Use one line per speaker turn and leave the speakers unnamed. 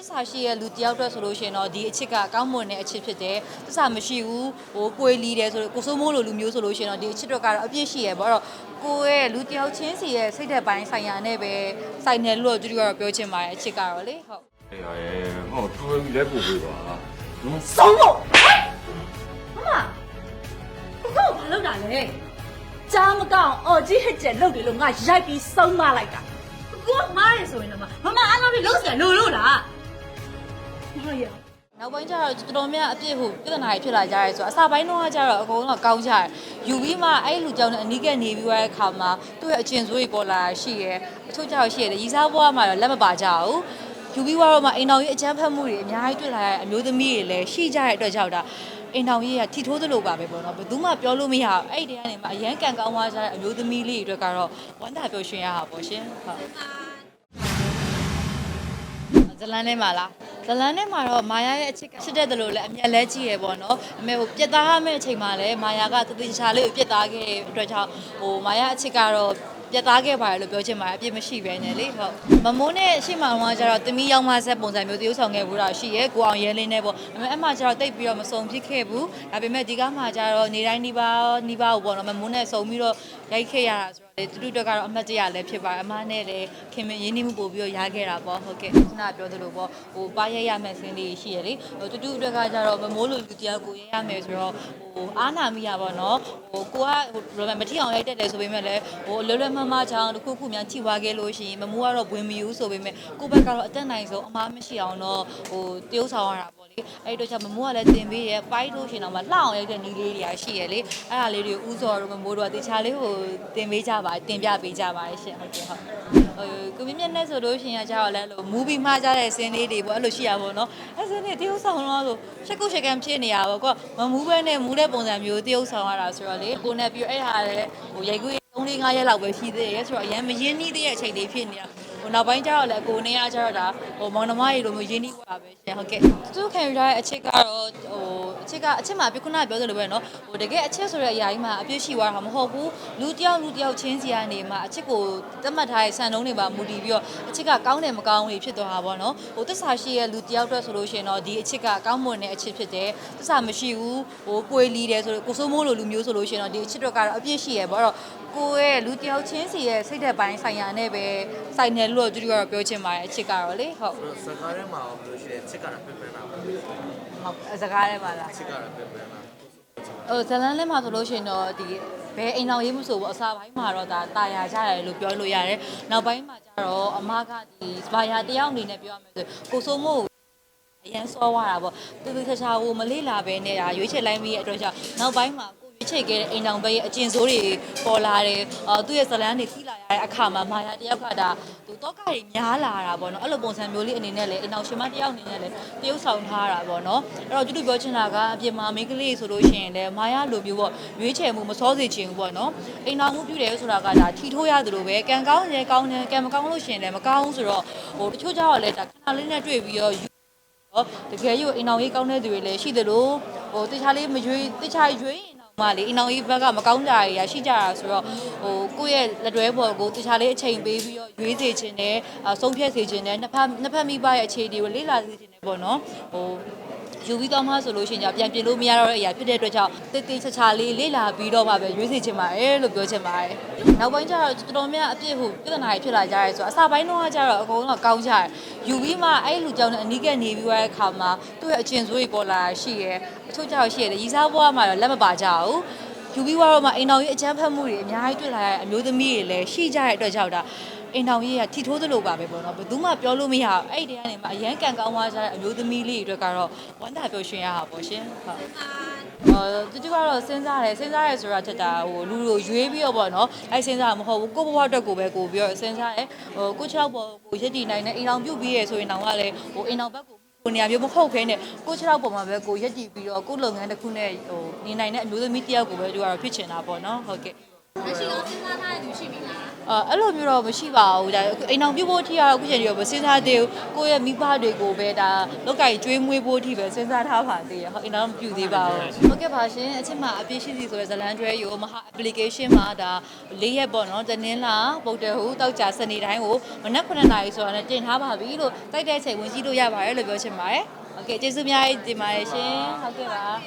သစ္စာရှိရဲ့လူတယောက်အတွက်ဆိုလို့ရှိရင်တော့ဒီအချစ်ကကောင်းမွန်တဲ့အချစ်ဖြစ်တယ်သစ္စာမရှိဘူးဟိုကိုယ်လီတယ်ဆိုတော့ကိုစိုးမိုးလိုလူမျိုးဆိုလို့ရှိရင်တော့ဒီအချစ်တော့ကတော့အပြည့်ရှိရဲ့ပေါ့အဲ့တော့ကိုယ့်ရဲ့လူတယောက်ချင်းစီရဲ့စိတ်သက်ပိုင်းဆိုင်ရာနဲ့ပဲဆိုင်တယ်လို့တို့ကတော့ပြောချင်ပါတယ်အချစ်ကတော့လေဟုတ်
အေးရဲဟောသူလည်းလက်ပို့ပေးပါနော်
ဆုံးဖို့မမကိုကဘာလုပ်တာလဲကြားမကောင်းအော်ကြီးဟစ်ကျက်လုပ်တယ်လို့ငါရိုက်ပြီးဆုံးမလိုက်တာကိုကမားရဆိုရင်တော့မမအားလုံးလုံးစရာလို့လို့လား ဟုတ်ရဲ့
နောက်ပိုင်းကျတော့တော်တော်များအပြည့်ဟိုပြဿနာတွေဖြစ်လာကြရဲဆိုတော့အစာပိုင်းတော့ကကျတော့အကုန်လုံးကကောင်းကြတယ်ယူပြီးမှအဲ့လူကြောင့်လည်းအနီးကနေပြီးသွားတဲ့ခါမှာသူ့ရဲ့အကျင့်ဆိုးတွေပေါ်လာတာရှိရဲအချို့ကျတော့ရှိရတယ်ရီစားဘွားမှာတော့လက်မပါကြဘူးယူပြီးသွားတော့မှအိမ်တော်ကြီးအချမ်းဖတ်မှုတွေအများကြီးတွေ့လာရတဲ့အမျိုးသမီးတွေလည်းရှိကြတဲ့အတွက်ကြောင့်ဒါအိမ်တော်ကြီးကထီထိုးသလိုပါပဲပေါ့နော်ဘယ်သူမှပြောလို့မရဘူးအဲ့ဒီတည်းကနေမှအရန်ကန်ကောင်းသွားကြတဲ့အမျိုးသမီးလေးတွေအတွက်ကတော့ဝမ်းသာပျော်ရွှင်ရတာပေါ့ရှင်ဟုတ် ဇလန်ထဲမှာလားဇလန်ထဲမှာတော့မာယာရဲ့အချစ်ကချစ်တဲ့တလို့လည်းအမျက်လဲကြည့်ရပေါ့နော်အမေဟိုပြက်သားရမယ့်အချိန်မှာလည်းမာယာကတတိချာလေးကိုပြက်သားခဲ့တဲ့အတွက်ကြောင့်ဟိုမာယာအချစ်ကတော့ပြက်သားခဲ့ပါတယ်လို့ပြောချင်ပါတယ်အပြစ်မရှိပဲနဲ့လေဟုတ်မမိုးနဲ့ရှေ့မှာတော့ကျတော့တမီရောက်မှဆက်ပုံစံမျိုးတရုပ်ဆောင်ခဲ့ဘူးတာရှိရဲကိုအောင်ရဲလင်းနဲ့ပေါ့ဒါပေမဲ့အမှကျတော့တိတ်ပြီးတော့မစုံဖြစ်ခဲ့ဘူးဒါပေမဲ့ဒီကမှကျတော့နေတိုင်းနီးပါးနီးပါးကိုပေါ့နော်မမိုးနဲ့စုံပြီးတော့ရိုက်ခဲ့ရတာဆိုတော့ လေတူတူတက်ကတော့အမှတ်တရလည်းဖြစ်ပါတယ်အမနဲ့လည်းခင်မင်းရင်းနှီးမှုပို့ပြီးတော့ရခဲ့တာပေါ့ဟုတ်ကဲ့ခုနကပြောသလိုပေါ့ဟိုပါရဲရမယ့်စင်းလေးရှိရလေဟိုတူတူတက်ကကျတော့မမိုးလိုလူတယောက်ကိုရဲရမယ်ဆိုတော့ဟိုအားနာမိရပါတော့ဟိုကိုကဟိုမထီအောင်ရိုက်တက်တယ်ဆိုပေမဲ့လည်းဟိုလွယ်လွယ်မမချောင်းတစ်ခုခုများထိသွားခဲ့လို့ရှိရင်မမိုးကတော့ဝင်မယူဆိုပေမဲ့ကိုဘက်ကတော့အတက်နိုင်ဆုံးအမားမရှိအောင်တော့ဟိုတရုပ်ဆောင်ရတာပေါ့လေအဲ့တော့ကျမမိုးကလည်းတင်ပေးရပိုက်လို့ရှင်တော့မှလှအောင်ရိုက်တဲ့နီးလေးတွေကရှိရလေအဲ့ဒါလေးတွေဥစော်တို့မမိုးတို့ကတခြားလေးဟိုတင်ပေးကြပါတင်ပြပေးကြပါရှင်ဟုတ်ကဲ့ဟုတ်ဟိုကိုမြင့်မြတ်နဲ့ဆိုလို့ရှိရင်ကျတော့လည်းလို့မူဗီမှားကြတဲ့စင်းလေးတွေပေါ့အဲ့လိုရှိရပါတော့အဲ့စင်းတွေတရုပ်ဆောင်တော့ဆိုချက်ကုတ်ချက်ကန်ဖြစ်နေရပါပေါ့ကွာမမူးပဲနဲ့မူးတဲ့ပုံစံမျိုးတရုပ်ဆောင်ရတာဆိုတော့လေကိုနဲ့ပြီးအဲ့ဟာလည်းဟိုရိုက်ကွေး3 4 5ရက်လောက်ပဲရှိသေးတယ်ဆိုတော့အရင်မရင်းနှီးသေးတဲ့အချိန်လေးဖြစ်နေတာ ဟိုနောက်ပိုင်းကျတော့လည်းကိုနေရကျတော့ဒါဟိုမောင်နှမရေလိုမျိုးရင်းနှီးသွားတာပဲရှင်ဟုတ်ကဲ့သူခံယူထားတဲ့အချက်ကတော့ဟိုအချက်ကအချက်မှာပြခုနပြောသလိုပဲเนาะဟိုတကယ်အချက်ဆိုတဲ့အရာကြီးမှာအပြည့်ရှိသွားတာမဟုတ်ဘူးလူတယောက်လူတယောက်ချင်းစီကနေမှာအချက်ကိုသတ်မှတ်ထားတဲ့စံနှုန်းတွေပါမူတည်ပြီးတော့အချက်ကကောင်းတယ်မကောင်းဘူးဖြစ်သွားတာပေါ့เนาะဟိုတစ္ဆာရှိရဲ့လူတယောက်အတွက်ဆိုလို့ရှိရင်တော့ဒီအချက်ကကောင်းမွန်တဲ့အချက်ဖြစ်တယ်တစ္ဆာမရှိဘူးဟိုကိုယ်လီတယ်ဆိုတော့ကိုစိုးမိုးလိုလူမျိုးဆိုလို့ရှိရင်တော့ဒီအချက်တော့ကတော့အပြည့်ရှိရဲ့ပေါ့အဲ့တော့ ကိုယ့်ရဲ့လူတယောက်ချင်းစီရဲ့စိတ်သက်ပိုင်းဆိုင်ရာနဲ့ပဲဆိုင်တယ်လို့တို့ကတော့ပြောချင်ပါတယ်အချက်ကတော့လေဟုတ်
စကားထဲမှာဘယ်လိုရှိလဲချစ်ကတာပြင်ပန်းတာပေါ့
ဟုတ်စကားထဲမှာလား
ချစ်ကတာပြင်ပန်းတာ
ဟိုဇလန်လေးမှာဆိုလို့ရှိရင်တော့ဒီဘယ်အိမ်အောင်ရေးမှုဆိုပေါ့အစားပိုင်းမှာတော့ဒါတာယာကြရတယ်လို့ပြောလို့ရတယ်နောက်ပိုင်းမှာကျတော့အမကဒီစပါယာတယောက်အနေနဲ့ပြောရမယ်ဆိုကိုစိုးမို့အရန်စောသွားတာပေါ့တူတူချာချာဟိုမလေးလာပဲနဲ့ဒါရွေးချယ်လိုက်မိရဲ့အတွက်ကြောင့်နောက်ပိုင်းမှာကိုရွေး ချယ်ခဲ့တဲ့အိမ်အောင်ဘဲရဲ့အကျင့်ဆိုးတွေပေါ်လာတယ်အော်သူ့ရဲ့ဇလန်တွေထိလာရတဲ့အခါမှာမာယာတယောက်ကဒါသူတော့ကတွေများလာတာပေါ့နော်အဲ့လိုပုံစံမျိုးလေးအနေနဲ့လေအိမ်အောင်ရှင်မတယောက်အနေနဲ့လေတရုပ်ဆောင်ထားတာပေါ့နော်အဲ့တော့တူတူပြောချင်တာကအပြင်မှာမိန်းကလေးဆိုလို့ရှိရင်လည်းမာယာလိုမျိုးပေါ့ရွေးချယ်မှုမစောစေချင်ဘူးပေါ့နော်အိမ်အောင်မှုပြုတယ်ဆိုတာကဒါထီထိုးရတယ်လို့ပဲကံကောင်းရင်ကောင်းတယ်ကံမကောင်းလို့ရှိရင်လည်းမကောင်းဘူးဆိုတော့ဟိုတချို့ကြတော့လေဒါခဏလေးနဲ့တွေ့ပြီးတော့တော့တကယ်ယူအိမ်အောင်ရေးကောင်းတဲ့သူတွေလည်းရှိသလိုဟိုတခြားလေးမရွေးတခြားရွေးရင်တော့ မှလေအိမ်အောင်ရေးဘက်ကမကောင်းကြရရရှိကြတာဆိုတော့ဟိုကိုယ့်ရဲ့လက်တွဲပေါ်ကိုတခြားလေးအချိန်ပေးပြီးတော့ရွေးစေခြင်းနဲ့အဆုံးဖြတ်စေခြင်းနဲ့နှစ်ဖက်နှစ်ဖက်မိဘရဲ့အခြေအနေကိုလေ့လာစေခြင်းနဲ့ပေါ့နော်ဟိုယူပြီးတော့မှဆိုလို့ရှိရင်じゃပြန်ပြင်လို့မရတော့တဲ့အရာဖြစ်တဲ့အတွက်ကြောင့်တိတ်တိတ်ချာချာလေးလေ့လာပြီးတော့မှပဲရွေးစေချင်ပါတယ်လို့ပြောချင်ပါတယ်။နောက်ပိုင်းကျတော့တော်တော်များအပြည့်ဟိုပြဿနာတွေဖြစ်လာကြရဲဆိုတော့အစာပိုင်းတော့ကကျတော့အကုန်လုံးကကောင်းကြတယ်။ ယူပြီးမှအဲ့လူကြောင့်လည်းအနီးကနေပြီးသွားတဲ့ခါမှာသူ့ရဲ့အကျင့်ဆိုးတွေပေါ်လာတာရှိရဲအချို့ကျတော့ရှိရတယ်ရီစားဘွားမှာတော့လက်မပါကြဘူး။ယူပြီးတော့မှအိမ်တော်ကြီးအချမ်းဖတ်မှုတွေအများကြီးတွေ့လာရတဲ့အမျိုးသမီးတွေလည်းရှိကြတဲ့အတွက်ကြောင့်ဒါ အိမ်တော်ကြီးကထီထိုးသလိုပါပဲပေါ့နော်ဘယ်သူမှပြောလို့မရဘူးအဲ့ဒီတည်းကနေမှအရန်ကန်ကောင်းသွားကြတဲ့အမျိုးသမီးလေးတွေအတွက်ကတော့ဝမ်းသာပျော်ရွှင်ရတာပေါ့ရှင်ဟုတ်အော်တူတူကတော့စဉ်းစားတယ်စဉ်းစားရဲဆိုတာချက်တာဟိုလူလူရွေးပြီးတော့ပေါ့နော်အဲ့စဉ်းစားမှာမဟုတ်ဘူးကိုယ့်ဘဝအတွက်ကိုပဲကိုပြီးတော့စဉ်းစားတယ်ဟိုကိုချောက်ပေါ်ကိုရက်တီနိုင်တဲ့အိမ်တော်ပြုတ်ပြီးရဲဆိုရင်တော့ကလည်းဟိုအိမ်တော်ဘက်ကိုကိုနေရာမျိုးမဟုတ်ခဲနဲ့ကိုချောက်ပေါ်မှာပဲကိုရက်တီပြီးတော့ကိုလုပ်ငန်းတစ်ခုနဲ့ဟိုနေနိုင်တဲ့အမျိုးသမီးတစ်ယောက်ကိုပဲသူကတော့ဖြစ်ချင်တာပေါ့နော်ဟုတ်ကဲ့
လက်ရှိတော့စဉ်းစားထားတဲ့သူရှိပြီလား
အအဲ့လိုမျိုးတော့မရှိပါဘူးဒါအိမ်အောင်ပြုတ်ဖို့အထိကတော့အခုချိန်ကြီးတော့မစဉ်းစားသေးဘူးကိုယ့်ရဲ့မိဘတွေကိုပဲဒါလောက်ကကြီးကျွေးမွေးဖို့အထိပဲစဉ်းစားထားပါသေးတယ်ဟုတ်အိမ်အောင်မပြုတ်သေးပါဘူးဟုတ်ကဲ့ပါရှင်အချက်မှအပြည့်ရှိစီဆိုတဲ့ဇလန်တွဲယူမဟာ application မှာဒါ၄ရက်ပေါ့နော်တနင်္လာပုတ်တယ်ဟူတောက်ကြစနေတိုင်းကိုမနက်9:00နာရီဆိုတာနဲ့တင်ထားပါပြီလို့တိုက်တဲ့အချိန်ဝင်ကြည့်လို့ရပါတယ်လို့ပြောချင်ပါတယ်ဟုတ်ကဲ့ကျေးဇူးအများကြီးတင်ပါတယ်ရှင်ဟုတ်ကဲ့ပါ